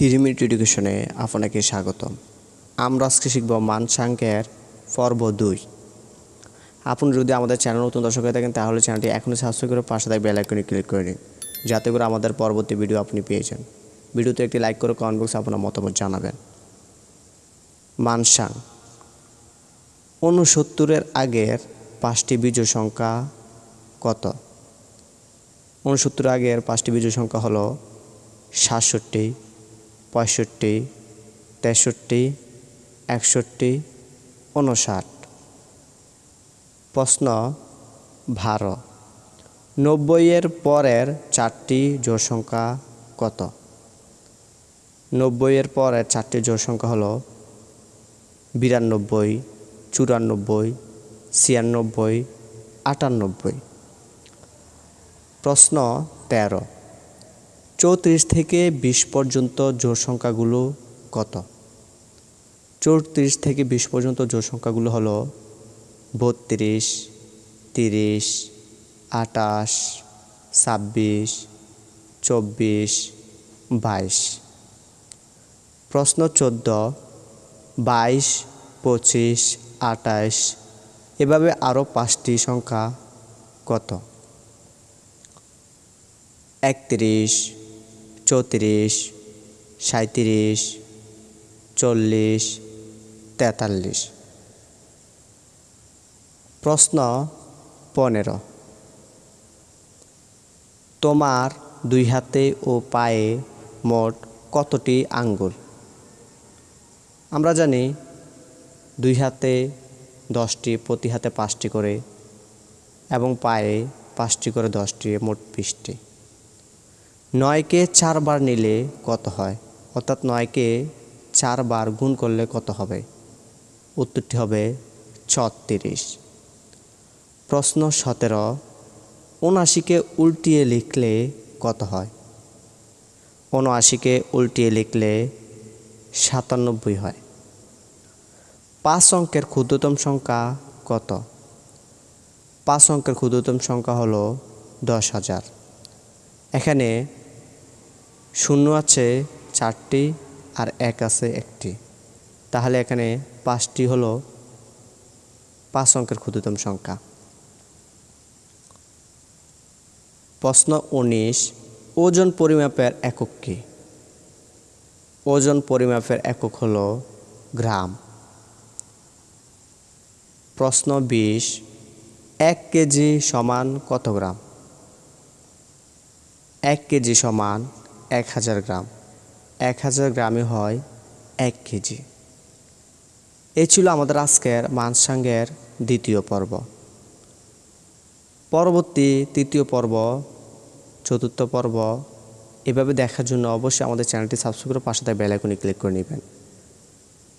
Three minute এডুকেশনে আপনাকে স্বাগতম। আমরা আজকে শিখব মানসাঙ্কের পর্ব দুই। আপনি যদি আমাদের চ্যানেল নতুন দর্শক হয়ে থাকেন, তাহলে চ্যানেলটি এখনই সাবস্ক্রাইব করে পাশে থাকবে বেল আইকনে ক্লিক করে নিন, যাতে করে আমাদের পরবর্তী ভিডিও আপনি পেয়ে যান। ভিডিওতে একটি লাইক করে কমেন্ট বক্সে আপনার মতামত জানাবেন। মানসাং। ঊনসত্তরের আগের পাঁচটি বিজয় সংখ্যা কত? ঊনসত্তর আগের পাঁচটি বিজয় সংখ্যা হলো সাতষট্টি পঁয়ষট্টি, তেষট্টি, একষট্টি উনষাট প্রশ্ন ভারো নব্বইয়ের পরের চারটি জোড় সংখ্যা কত? নব্বইয়ের পরের চারটি জোড় সংখ্যা হলো বিরানব্বই, চুরানব্বই, ছিয়ানব্বই, আটানব্বই। প্রশ্ন তেরো। চৌত্রিশ থেকে বিশ পর্যন্ত জোড় সংখ্যাগুলো কত? চৌত্রিশ থেকে বিশ পর্যন্ত জোড় সংখ্যাগুলো হলো বত্রিশ, তিরিশ আটাশ ছাব্বিশ, চব্বিশ, বাইশ। প্রশ্ন চোদ্দ, বাইশ, পঁচিশ আটাইশ এভাবে আরও পাঁচটি সংখ্যা কত? একত্রিশ চৌত্রিশ সাঁত্রিশ চল্লিশ, তেতাল্লিশ। প্রশ্ন পনেরো। তোমার দুই হাতে ও পায়ে মোট কতটি আঙ্গুল? আমরা জানি দুই হাতে দশটি, প্রতি হাতে পাঁচটি করে এবং পায়ে পাঁচটি করে দশটি, মোট বিশটি। নয়কে চারবার নিলে কত হয়? অর্থাৎ নয়কে চারবার গুণ করলে কত হবে? উত্তরটি হবে ছত্রিশ। প্রশ্ন সতেরো উনআশিকে উল্টিয়ে লিখলে কত হয়? উনআশিকে উল্টিয়ে লিখলে সাতানব্বই হয়। পাঁচ অঙ্কের ক্ষুদ্রতম সংখ্যা কত? পাঁচ অঙ্কের ক্ষুদ্রতম সংখ্যা হলো দশ হাজার। এখানে শূন্য আছে চারটি আর এক আছে একটি। তাহলে এখানে পাঁচটি হলো পাঁচ অঙ্কের ক্ষুদ্রতম সংখ্যা। প্রশ্ন উনিশ, ওজন পরিমাপের একক কী? ওজন পরিমাপের একক হল গ্রাম। প্রশ্ন বিশ, এক কেজি সমান কত গ্রাম? এক কেজি সমান এক হাজার গ্রাম। এক হাজার গ্রামে হয় এক কেজি। এই ছিল আমাদের আজকের মানসাঙ্গের দ্বিতীয় পর্ব। পরবর্তী তৃতীয় পর্ব, চতুর্থ পর্ব, এভাবে দেখার জন্য অবশ্যই আমাদের চ্যানেলটি সাবস্ক্রাইব করে পাশে বেল আইকনে ক্লিক করে নেবেন।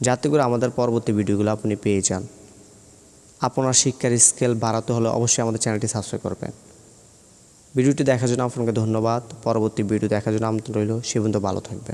যাতে করে আমাদের পরবর্তী ভিডিওগুলো আপনি পেয়ে যান। আপনার শিক্ষার স্কেল বাড়াতে হলে অবশ্যই আমাদের চ্যানেলটি সাবস্ক্রাইব করবেন। ভিডিওটি দেখার জন্য আপনাকে ধন্যবাদ। পরবর্তী ভিডিও দেখার জন্য আমন্ত্রণ রইল। সে পর্যন্ত ভালো থাকবেন।